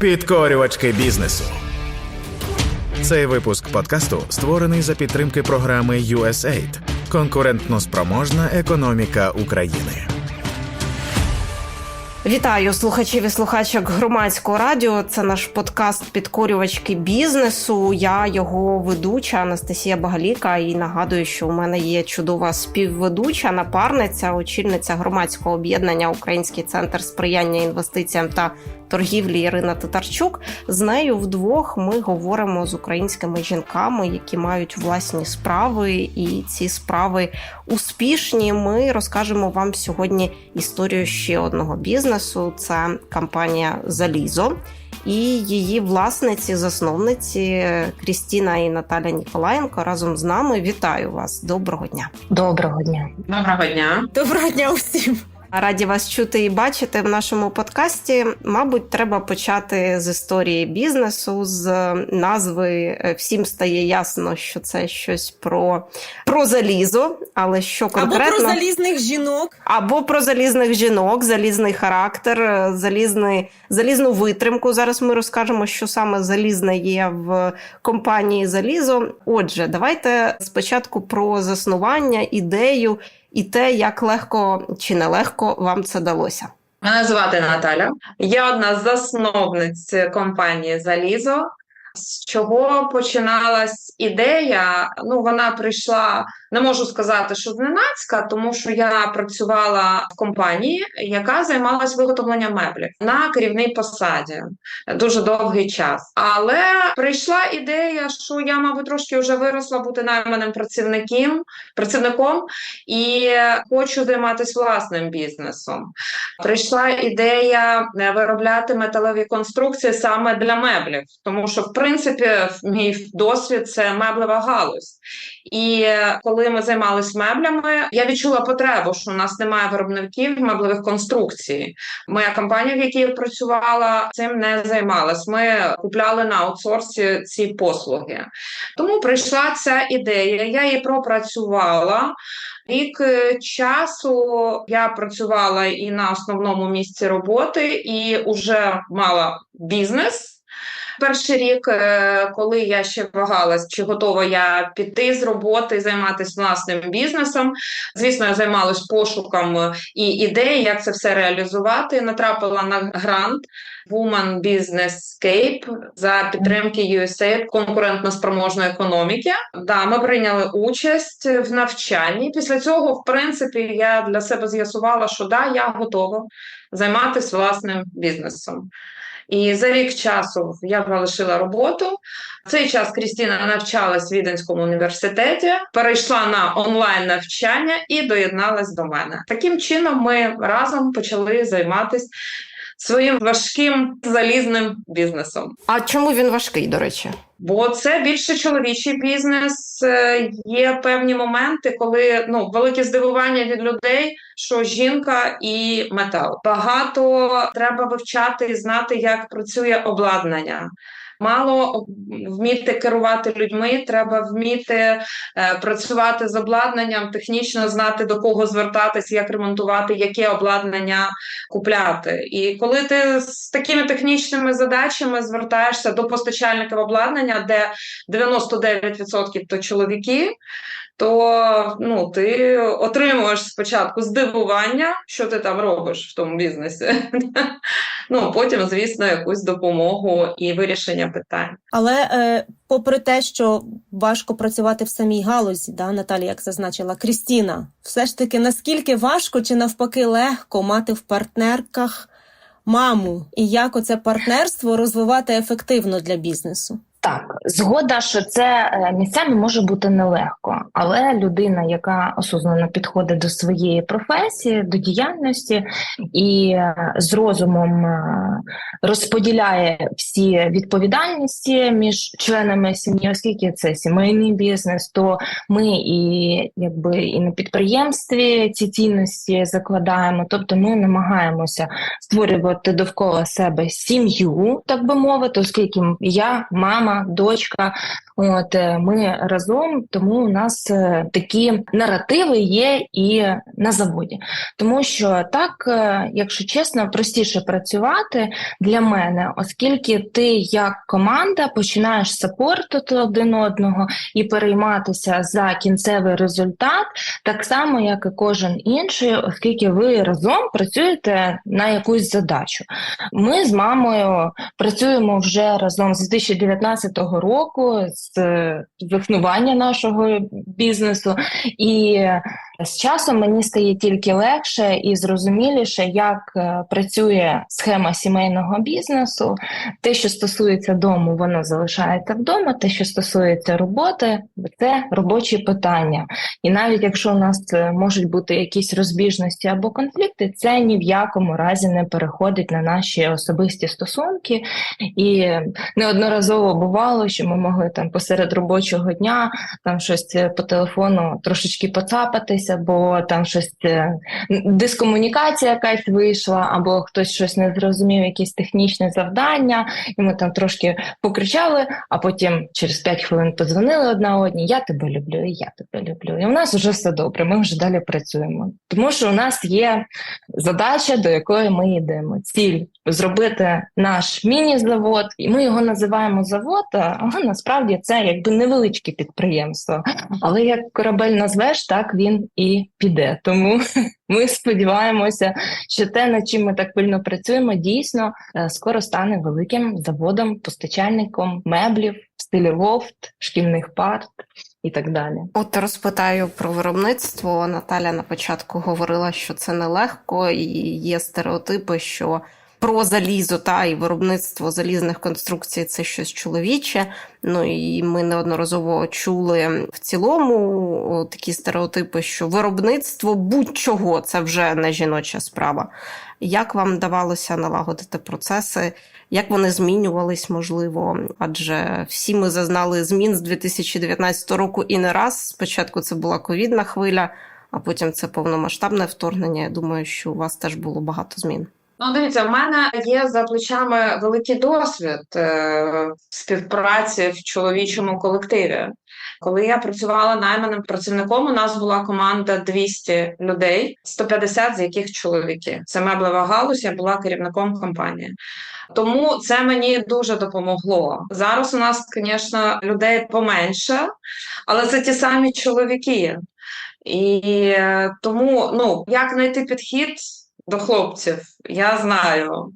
Підкорювачки бізнесу. Цей випуск подкасту створений за підтримки програми USAID Конкурентно спроможна економіка України. Вітаю слухачів і слухачок громадського радіо. Це наш подкаст Підкорювачки бізнесу. Я його ведуча Анастасія Багаліка. І нагадую, що у мене є чудова співведуча, напарниця, очільниця громадського об'єднання Український центр сприяння інвестиціям та торгівлі Ірина Татарчук. З нею вдвох ми говоримо з українськими жінками, які мають власні справи, і ці справи успішні. Ми розкажемо вам сьогодні історію ще одного бізнесу. Це компанія Залізо. І її власниці, засновниці Крістіна і Наталя Ніколаєнко разом з нами. Вітаю вас! Доброго дня! Доброго дня. Доброго дня. Доброго дня усім. Раді вас чути і бачити в нашому подкасті. Мабуть, треба почати з історії бізнесу, з назви. Всім стає ясно, що це щось про, про залізо, але що конкретно Або про залізних жінок. або про залізних жінок, залізний характер, залізний, залізну витримку. Зараз ми розкажемо, що саме залізне є в компанії Залізо. Отже, давайте спочатку про заснування, ідею і те, як легко чи нелегко вам це далося. Мене звати Наталя. Я одна з засновниць компанії Залізо. З чого починалась ідея? Ну, вона прийшла, не можу сказати, що зненацька, тому що я працювала в компанії, яка займалась виготовленням меблів на керівній посаді дуже довгий час. Але прийшла ідея, що я, мабуть, трошки вже виросла бути найманим працівником, працівником і хочу займатися власним бізнесом. Прийшла ідея е, виробляти металеві конструкції саме для меблів, тому що в принципі мій досвід це меблева галузь. І коли ми займалися меблями, я відчула потребу, що у нас немає виробників меблевих конструкцій. Моя компанія, в якій я працювала, цим не займалась. Ми купляли на аутсорсі ці послуги. Тому прийшла ця ідея. Я її пропрацювала. Рік е, часу я працювала і на основному місці роботи, і вже мала бізнес. Перший рік, е, коли я ще вагалась, чи готова я піти з роботи займатися власним бізнесом. Звісно, я займалась пошуком і ідей, як це все реалізувати. Натрапила на грант Woman Business Scape за підтримки USAID конкурентно-спроможної економіки. Да, ми прийняли участь в навчанні. Після цього, в принципі, я для себе з'ясувала, що да, я готова займатися власним бізнесом. І за рік часу я залишила роботу. Цей час Крістіна навчалась в Віденському університеті, перейшла на онлайн навчання і доєдналась до мене. Таким чином, ми разом почали займатися своїм важким залізним бізнесом. А чому він важкий, до речі? Бо це більше чоловічий бізнес. Е, Є певні моменти, коли ну велике здивування від людей, що жінка і метал. Багато треба вивчати і знати, як працює обладнання. Мало вміти керувати людьми, треба вміти е, працювати з обладнанням, технічно знати до кого звертатись, як ремонтувати, яке обладнання купляти. І коли ти з такими технічними задачами звертаєшся до постачальників обладнання, де 99% то чоловіки. То ну, ти отримуєш спочатку здивування, що ти там робиш в тому бізнесі. Ну потім, звісно, якусь допомогу і вирішення питань. Але е, попри те, що важко працювати в самій галузі, да, Наталі, як зазначила Крістіна, все ж таки наскільки важко чи навпаки легко мати в партнерках маму, і як оце партнерство розвивати ефективно для бізнесу? Так, згода, що це е, місцями може бути нелегко, але людина, яка осознано підходить до своєї професії, до діяльності і е, з розумом е, розподіляє всі відповідальності між членами сім'ї, оскільки це сімейний бізнес, то ми і якби і на підприємстві ці цінності закладаємо. Тобто, ми намагаємося створювати довкола себе сім'ю, так би мовити, оскільки я мама мама, дочка. От е, ми разом, тому у нас е, такі наративи є і на заводі. Тому що так, е, якщо чесно, простіше працювати для мене, оскільки ти як команда починаєш сапортити один одного і перейматися за кінцевий результат, так само як і кожен інший, оскільки ви разом працюєте на якусь задачу. Ми з мамою працюємо вже разом з 2019 року, з е, заснування нашого бізнесу, і з часом мені стає тільки легше і зрозуміліше, як е, працює схема сімейного бізнесу. Те, що стосується дому, воно залишається вдома. Те, що стосується роботи, це робочі питання. І навіть якщо у нас е, можуть бути якісь розбіжності або конфлікти, це ні в якому разі не переходить на наші особисті стосунки. І неодноразово бувало, що ми могли там посеред робочого дня там щось е, по телефону трошечки поцапатися, бо там щось е, дискомунікація якась вийшла, або хтось щось не зрозумів, якесь технічне завдання, і ми там трошки покричали, а потім через 5 хвилин подзвонили одна одній. Я тебе люблю, і я тебе люблю. І у нас вже все добре. Ми вже далі працюємо. Тому що у нас є задача, до якої ми йдемо. Ціль зробити наш міні-завод, і ми його називаємо завод, але насправді це якби невеличке підприємство. Але як корабель назвеш, так він і піде. Тому ми сподіваємося, що те, над чим ми так пильно працюємо, дійсно е, скоро стане великим заводом, постачальником меблів в стилі лофт, шкільних парт і так далі. От розпитаю про виробництво. Наталя на початку говорила, що це нелегко, і є стереотипи, що про залізо та і виробництво залізних конструкцій це щось чоловіче. Ну і ми неодноразово чули в цілому такі стереотипи, що виробництво будь-чого це вже не жіноча справа. Як вам вдавалося налагодити процеси? Як вони змінювались, можливо? Адже всі ми зазнали змін з 2019 року і не раз. Спочатку це була ковідна хвиля, а потім це повномасштабне вторгнення. Я думаю, що у вас теж було багато змін. Ну, дивіться, в мене є за плечами великий досвід е, співпраці в чоловічому колективі. Коли я працювала найманим працівником, у нас була команда 200 людей, 150 з яких чоловіки. Це меблева галузь, я була керівником компанії. Тому це мені дуже допомогло. Зараз у нас, звісно, людей поменше, але це ті самі чоловіки. І е, тому ну, як знайти підхід до хлопців, я знаю.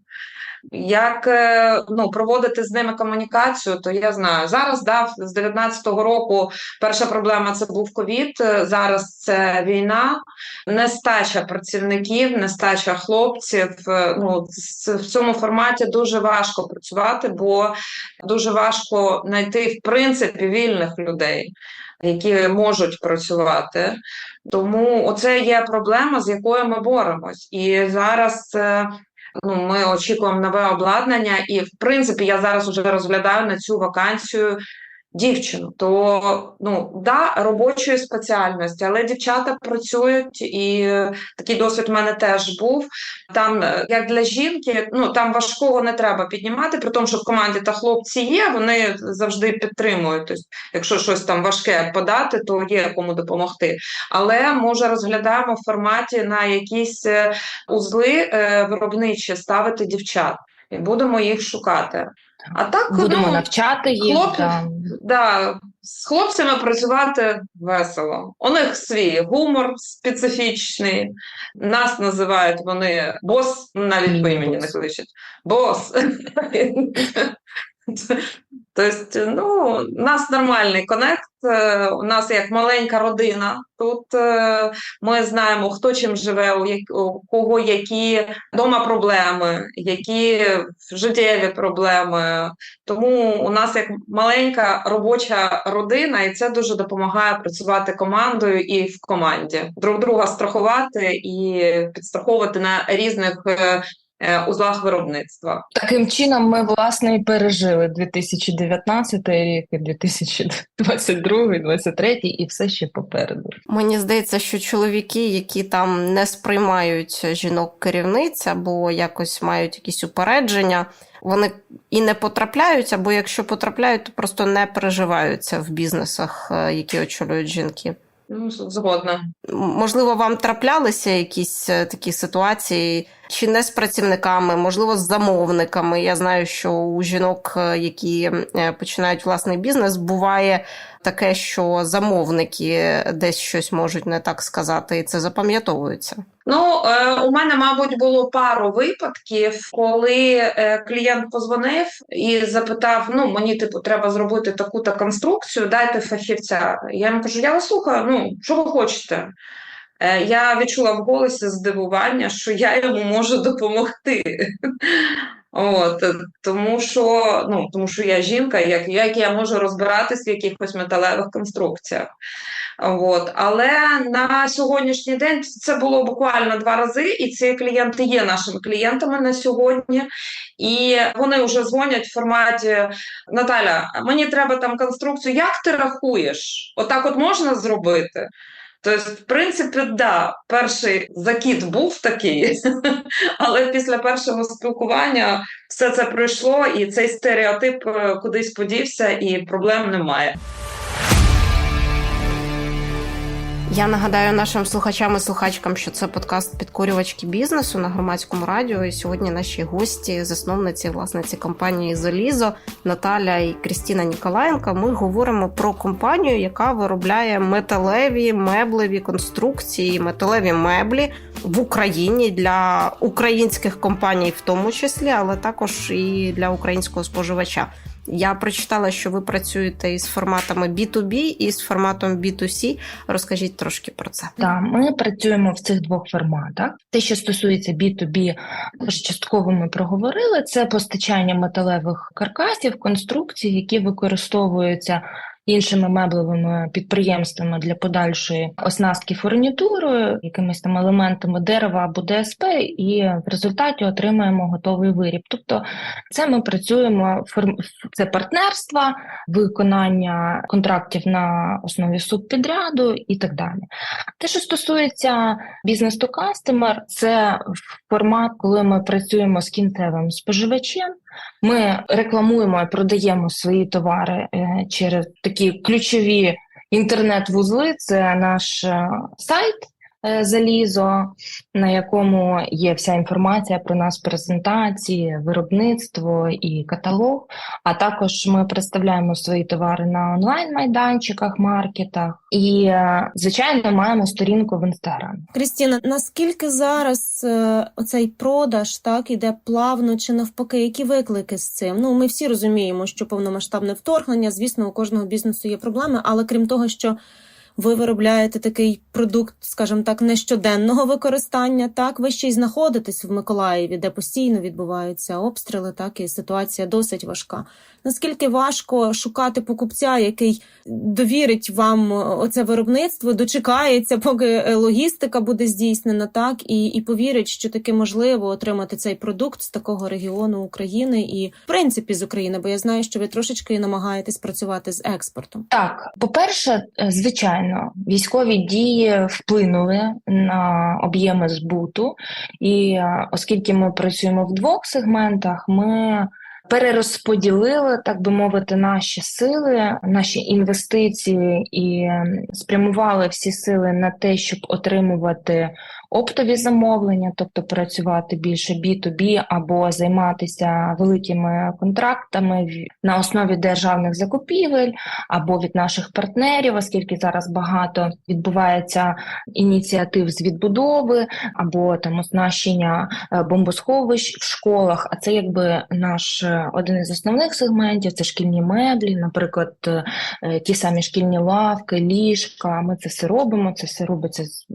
Як е, ну, проводити з ними комунікацію, то я знаю. Зараз дав з 19-го року перша проблема це був ковід. е, Зараз це війна, нестача працівників, нестача хлопців. Е, Ну, в цьому форматі дуже важко працювати, бо дуже важко знайти в принципі вільних людей, які можуть працювати. Тому оце є проблема, з якою ми боремось. І зараз ну, ми очікуємо нове обладнання, і в принципі я зараз вже розглядаю на цю вакансію дівчину. То ну да, робочої спеціальності, але дівчата працюють, і такий досвід в мене теж був. Там, е, як для жінки, ну там важкого не треба піднімати, при тому, що в команді та хлопці є, вони завжди підтримують. Тобто, якщо щось там важке подати, то є кому допомогти. Але може розглядаємо в форматі на якісь е, узли е, виробничі ставити дівчат, і будемо їх шукати. А так Будемо ну, навчати їх. хлоп- Та... Да, з хлопцями працювати весело. У них свій гумор специфічний. Нас називають вони бос, навіть по імені не кличуть. Бос. Тобто, ну, у нас нормальний конект, е, у нас як маленька родина. Тут е, ми знаємо, хто чим живе, у, кого які вдома проблеми, які життєві проблеми. Тому у нас як маленька робоча родина, і це дуже допомагає працювати командою і в команді, друг друга страхувати і підстраховувати на різних е, узлах виробництва. Таким чином, ми власне і пережили 2019 рік, і 2022, 2023 і все ще попереду. Мені здається, що чоловіки, які там не сприймають жінок керівниць або якось мають якісь упередження, вони і не потрапляють, або якщо потрапляють, то просто не переживаються в бізнесах, е, які очолюють жінки. Ну, згодна. Можливо, вам траплялися якісь е, такі ситуації, чи не з працівниками, можливо, з замовниками. Я знаю, що у жінок, е, які е, починають власний бізнес, буває таке, що замовники десь щось можуть не так сказати, і це запам'ятовується. Ну, е, у мене, мабуть, було пару випадків, коли клієнт позвонив і запитав: ну, мені типу треба зробити таку-то конструкцію, дайте фахівця. Я йому кажу, я вас слухаю, ну, що ви хочете? Е, я відчула в голосі здивування, що я йому можу допомогти. От, тому що, ну, тому що я жінка, як, як я можу розбиратись в якихось металевих конструкціях. От. Але на сьогоднішній день це було буквально два рази, і ці клієнти є нашими клієнтами на сьогодні. І вони вже дзвонять в форматі Наталя, мені треба там конструкцію. Як ти рахуєш? Отак от можна зробити? Тобто, в принципі, да, перший закид був такий, але після першого спілкування все це пройшло, і цей стереотип е, кудись подівся, і проблем немає. Я нагадаю нашим слухачам і слухачкам, що це подкаст підкорювачки бізнесу на громадському радіо. І сьогодні наші гості, засновниці власниці компанії Залізо Наталя і Крістіна Ніколаєнка. Ми говоримо про компанію, яка виробляє металеві меблеві конструкції, металеві меблі в Україні для українських компаній, в тому числі, але також і для українського споживача. Я прочитала, що ви працюєте із форматами B2B і з форматом B2C. Розкажіть трошки про це. Так, ми працюємо в цих двох форматах. Те, що стосується B2B, також частково ми проговорили. Це постачання металевих каркасів, конструкцій, які використовуються іншими меблевими підприємствами для подальшої оснастки фурнітурою, якимись там елементами дерева або ДСП, і в результаті отримаємо готовий виріб. Тобто, це ми працюємо це партнерства, виконання контрактів на основі субпідряду і так далі. Те, що стосується бізнес to customer, це формат, коли ми працюємо з кінцевим споживачем. Ми рекламуємо і продаємо свої товари е, через такі ключові інтернет-вузли. Це наш е, сайт. Е, Залізо, на якому є вся інформація про нас, презентації, виробництво і каталог. А також ми представляємо свої товари на онлайн-майданчиках, маркетах і, е, звичайно, маємо сторінку в інстаграмі. Крістіна, наскільки зараз е, оцей продаж так іде плавно чи навпаки? Які виклики з цим? Ну ми всі розуміємо, що повномасштабне вторгнення, звісно, у кожного бізнесу є проблеми, але крім того, що ви виробляєте такий продукт, скажімо так, нещоденного використання. Так, ви ще й знаходитесь в Миколаєві, де постійно відбуваються обстріли, так і ситуація досить важка. Наскільки важко шукати покупця, який довірить вам оце виробництво, дочекається, поки е, логістика буде здійснена, так і, і повірить, що таки можливо отримати цей продукт з такого регіону України і в принципі з України, бо я знаю, що ви трошечки намагаєтесь працювати з експортом. Так, по-перше, е, звичайно, військові дії вплинули на об'єми збуту, і е, оскільки ми працюємо в двох сегментах, ми перерозподілили, так би мовити, наші сили, наші інвестиції і ем, спрямували всі сили на те, щоб отримувати оптові замовлення, тобто працювати більше B2B або займатися великими контрактами на основі державних закупівель або від наших партнерів, оскільки зараз багато відбувається ініціатив з відбудови або там оснащення е, бомбосховищ в школах. А це якби наш е, один із основних сегментів це шкільні меблі, наприклад, е, ті самі шкільні лавки, ліжка. Ми це все робимо. Це все робиться з-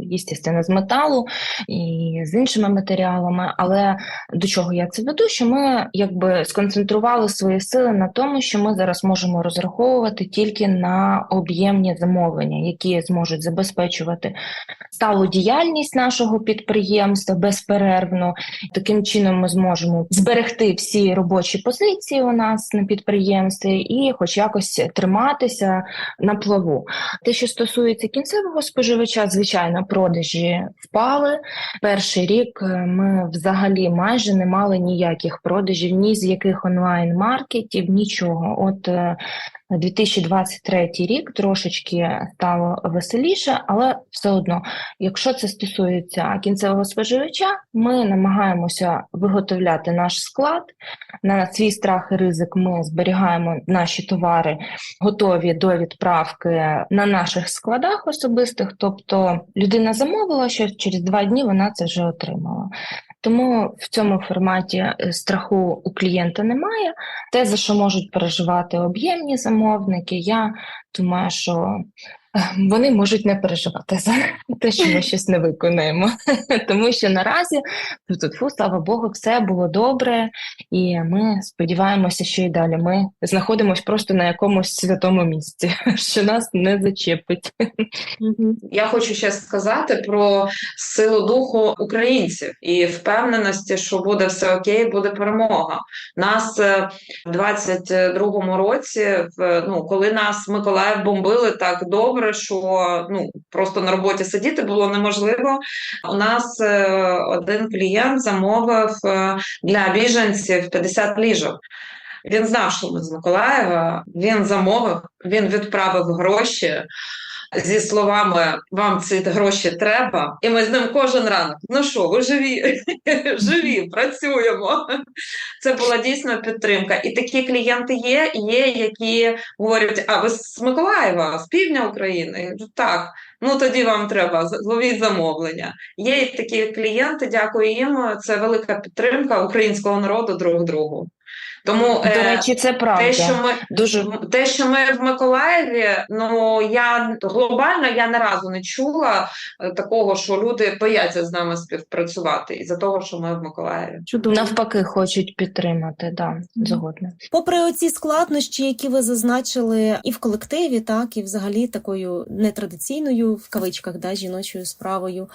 з металу. І з іншими матеріалами. Але до чого я це веду? Що ми якби сконцентрували свої сили на тому, що ми зараз можемо розраховувати тільки на об'ємні замовлення, які зможуть забезпечувати сталу діяльність нашого підприємства безперервно. Таким чином ми зможемо зберегти всі робочі позиції у нас на підприємстві і, хоч якось, триматися на плаву. Те, що стосується кінцевого споживача, звичайно, продажі впали. Перший рік е, ми взагалі майже не мали ніяких продажів, ні з яких онлайн-маркетів, нічого. От е, 2023 рік трошечки стало веселіше, але все одно, якщо це стосується кінцевого споживача, ми намагаємося виготовляти наш склад. На свій страх і ризик ми зберігаємо наші товари готові до відправки на наших складах особистих. Тобто людина замовила, що через два дні вона це вже отримала. Тому в цьому форматі е, страху у клієнта немає. Те, за що можуть переживати об'ємні замовники, я думаю, що вони можуть не переживати за те, що ми щось не виконаємо. Тому що наразі тут, фу, слава Богу, все було добре, і ми сподіваємося, що і далі ми знаходимося просто на якомусь святому місці, що нас не зачепить. Я хочу ще сказати про силу духу українців і впевненості, що буде все окей, буде перемога. Нас е, в 22-му році, ну коли нас Миколаїв бомбили так добре, що ну просто на роботі сидіти було неможливо. У нас е, один клієнт замовив е, для біженців 50 ліжок. Він знав, що ми з Миколаєва. Він замовив, він відправив гроші зі словами Вам ці гроші треба. І ми з ним кожен ранок. Ну що, ви живі? живі, працюємо. Це була дійсно підтримка. І такі клієнти є, є, які говорять: а ви з Миколаєва, з півдня України? Так. Ну тоді вам треба зловіть замовлення. Є такі клієнти, дякую їм. Це велика підтримка українського народу друг другу. Тому До е, речі, це правда. те, що ми Дуже те, що ми в Миколаєві, ну я глобально я не разу не чула е, такого, що люди бояться з нами співпрацювати із-за того, що ми в Миколаєві. Чудово. навпаки хочуть підтримати. Да, згодна. Попри оці складнощі, які ви зазначили і в колективі, так і взагалі такою нетрадиційною в кавичках да, жіночою справою.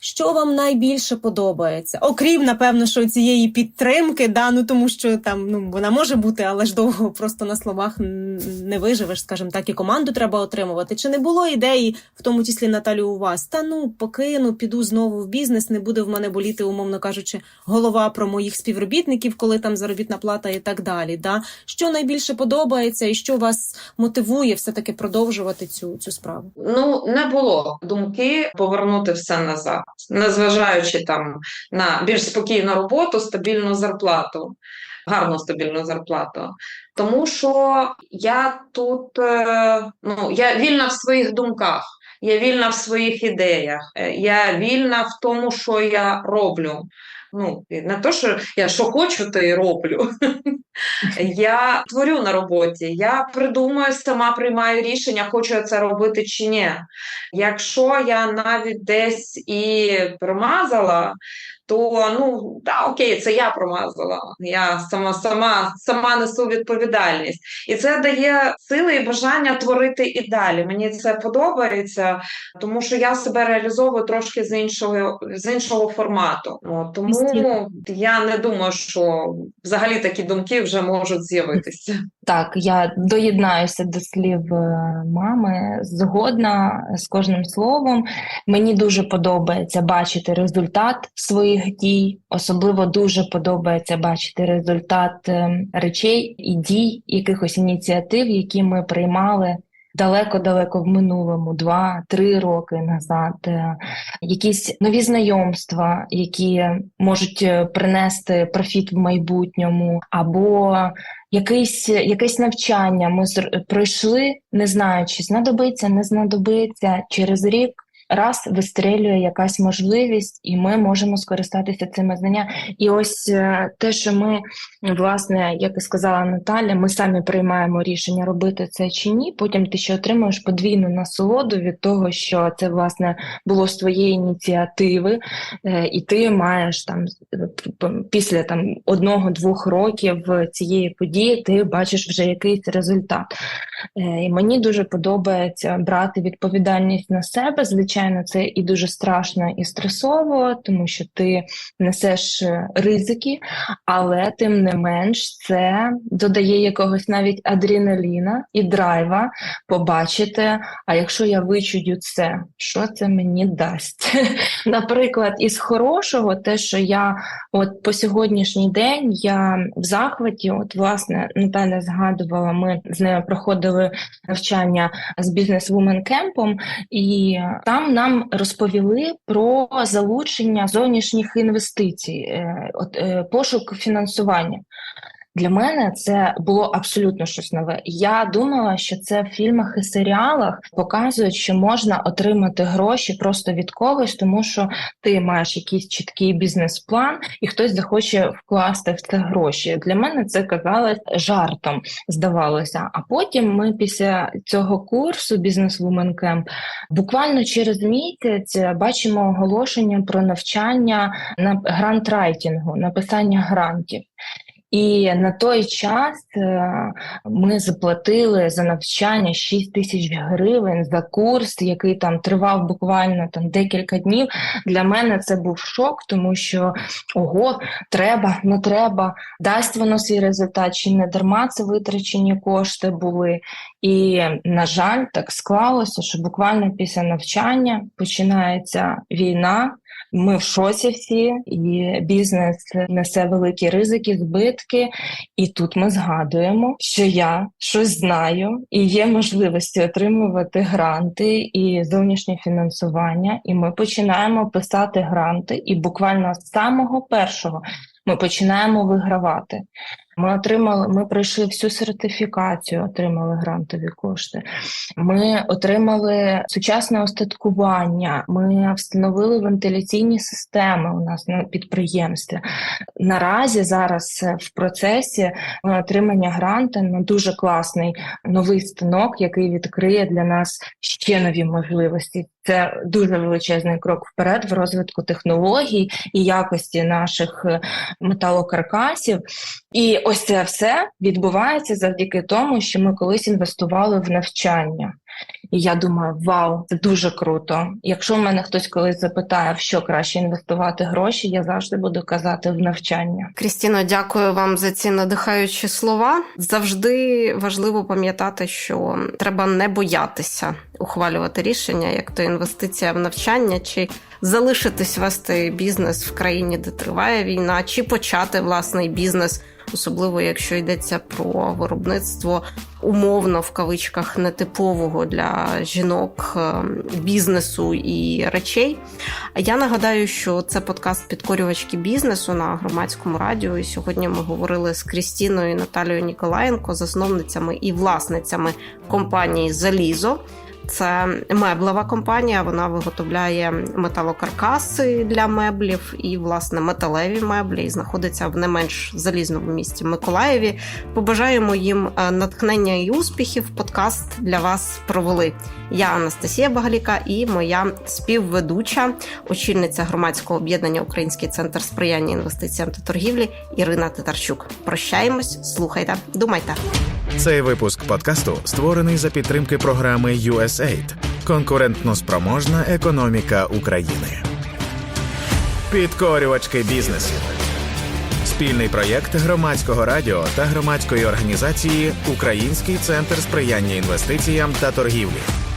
Що вам найбільше подобається? Окрім, напевно, що цієї підтримки, да, ну тому що там ну вона може бути, але ж довго просто на словах не виживеш, скажімо так, і команду треба отримувати. Чи не було ідеї, в тому числі Наталю, у вас? Та ну покину, піду знову в бізнес, не буде в мене боліти, умовно кажучи, голова про моїх співробітників, коли там заробітна плата і так далі. Да? Що найбільше подобається, і що вас мотивує все-таки продовжувати цю, цю справу? Ну не було думки повернути все назад, незважаючи там на більш спокійну роботу, стабільну зарплату. Гарну стабільну зарплату, тому що я тут е, ну я вільна в своїх думках, я вільна в своїх ідеях, е, я вільна в тому, що я роблю. Ну не то, що я що хочу, то і роблю. Я творю на роботі, я придумаю, сама приймаю рішення, хочу я це робити чи ні. Якщо я навіть десь і промазала, то ну да, окей, це я промазала. Я сама сама сама несу відповідальність, і це дає сили і бажання творити і далі. Мені це подобається, тому що я себе реалізовую трошки з іншого з іншого формату. От, тому Дійсно. я не думаю, що взагалі такі думки вже можуть з'явитися. Так, я доєднаюся до слів е, мами, згодна з кожним словом. Мені дуже подобається бачити результат своїх дій, особливо дуже подобається бачити результат е, речей і дій, якихось ініціатив, які ми приймали. Далеко-далеко в минулому, два-три роки назад, Е, якісь нові знайомства, які можуть е, принести профіт в майбутньому, або якийсь, якесь навчання ми пройшли, не знаючи, знадобиться, не знадобиться. Через рік раз вистрілює якась можливість, і ми можемо скористатися цими знаннями. І ось е, те, що ми, власне, як і сказала Наталя, ми самі приймаємо рішення робити це чи ні. Потім ти ще отримуєш подвійну насолоду від того, що це власне було з твоєї ініціативи, е, і ти маєш там після там одного-двох років цієї події, ти бачиш вже якийсь результат. Е, І мені дуже подобається брати відповідальність на себе. Звичайно, це і дуже страшно і стресово, тому що ти несеш е, ризики, але тим не менш це додає якогось навіть адреналіна і драйва побачити. А якщо я вичую це, що це мені дасть? Наприклад, із хорошого, те, що я от по сьогоднішній день я в захваті, от власне Наталя згадувала, ми з нею проходили навчання з бізнес-вумен кемпом, і там нам розповіли про залучення зовнішніх інвестицій, е, е, пошук фінансування. Для мене це було абсолютно щось нове. Я думала, що це в фільмах і серіалах показують, що можна отримати гроші просто від когось, тому що ти маєш якийсь чіткий бізнес-план, і хтось захоче вкласти в це гроші. Для мене це казалось жартом, здавалося. А потім ми після цього курсу Women Camp буквально через місяць бачимо оголошення про навчання на грантрайтінгу, написання грантів. І на той час е, ми заплатили за навчання 6 тисяч гривень за курс, який там тривав буквально там декілька днів. Для мене це був шок, тому що ого, треба, не треба, дасть воно свій результат, чи не дарма це витрачені кошти були. І, на жаль, так склалося, що буквально після навчання починається війна. Ми в шоці всі, і бізнес несе великі ризики, збитки. І тут ми згадуємо, що я щось знаю, і є можливості отримувати гранти і зовнішнє фінансування. І ми починаємо писати гранти, і буквально з самого першого ми починаємо вигравати. Ми отримали, ми пройшли всю сертифікацію, отримали грантові кошти. Ми отримали сучасне остаткування. Ми встановили вентиляційні системи у нас на підприємстві. Наразі зараз е, в процесі е, отримання гранту на дуже класний новий станок, який відкриє для нас ще нові можливості. Це дуже величезний крок вперед в розвитку технологій і якості наших е, металокаркасів. І ось це все відбувається завдяки тому, що ми колись інвестували в навчання. І я думаю, вау, це дуже круто. Якщо в мене хтось колись запитає, в що краще інвестувати гроші, я завжди буду казати в навчання. Крістіно, дякую вам за ці надихаючі слова. Завжди важливо пам'ятати, що треба не боятися ухвалювати рішення, як то інвестиція в навчання, чи залишитись вести бізнес в країні, де триває війна, чи почати власний бізнес. Особливо якщо йдеться про виробництво умовно в кавичках нетипового для жінок е, бізнесу і речей. Я нагадаю, що це подкаст підкорювачки бізнесу на громадському радіо. І сьогодні ми говорили з Крістіною і Наталією Ніколаєнко, засновницями і власницями компанії Залізо. Це меблева компанія. Вона виготовляє металокаркаси для меблів і, власне, металеві меблі і знаходиться в не менш залізному місті Миколаєві. Побажаємо їм е, натхнення і успіхів. Подкаст для вас провели. Я Анастасія Багаліка і моя співведуча, очільниця громадського об'єднання Український центр сприяння інвестиціям та торгівлі Ірина Титарчук. Прощаємось, слухайте, думайте. Цей випуск подкасту створений за підтримки програми USAID Конкурентноспроможна економіка України. Підкорювачки бізнесу. Спільний проєкт громадського радіо та громадської організації Український центр сприяння інвестиціям та торгівлі.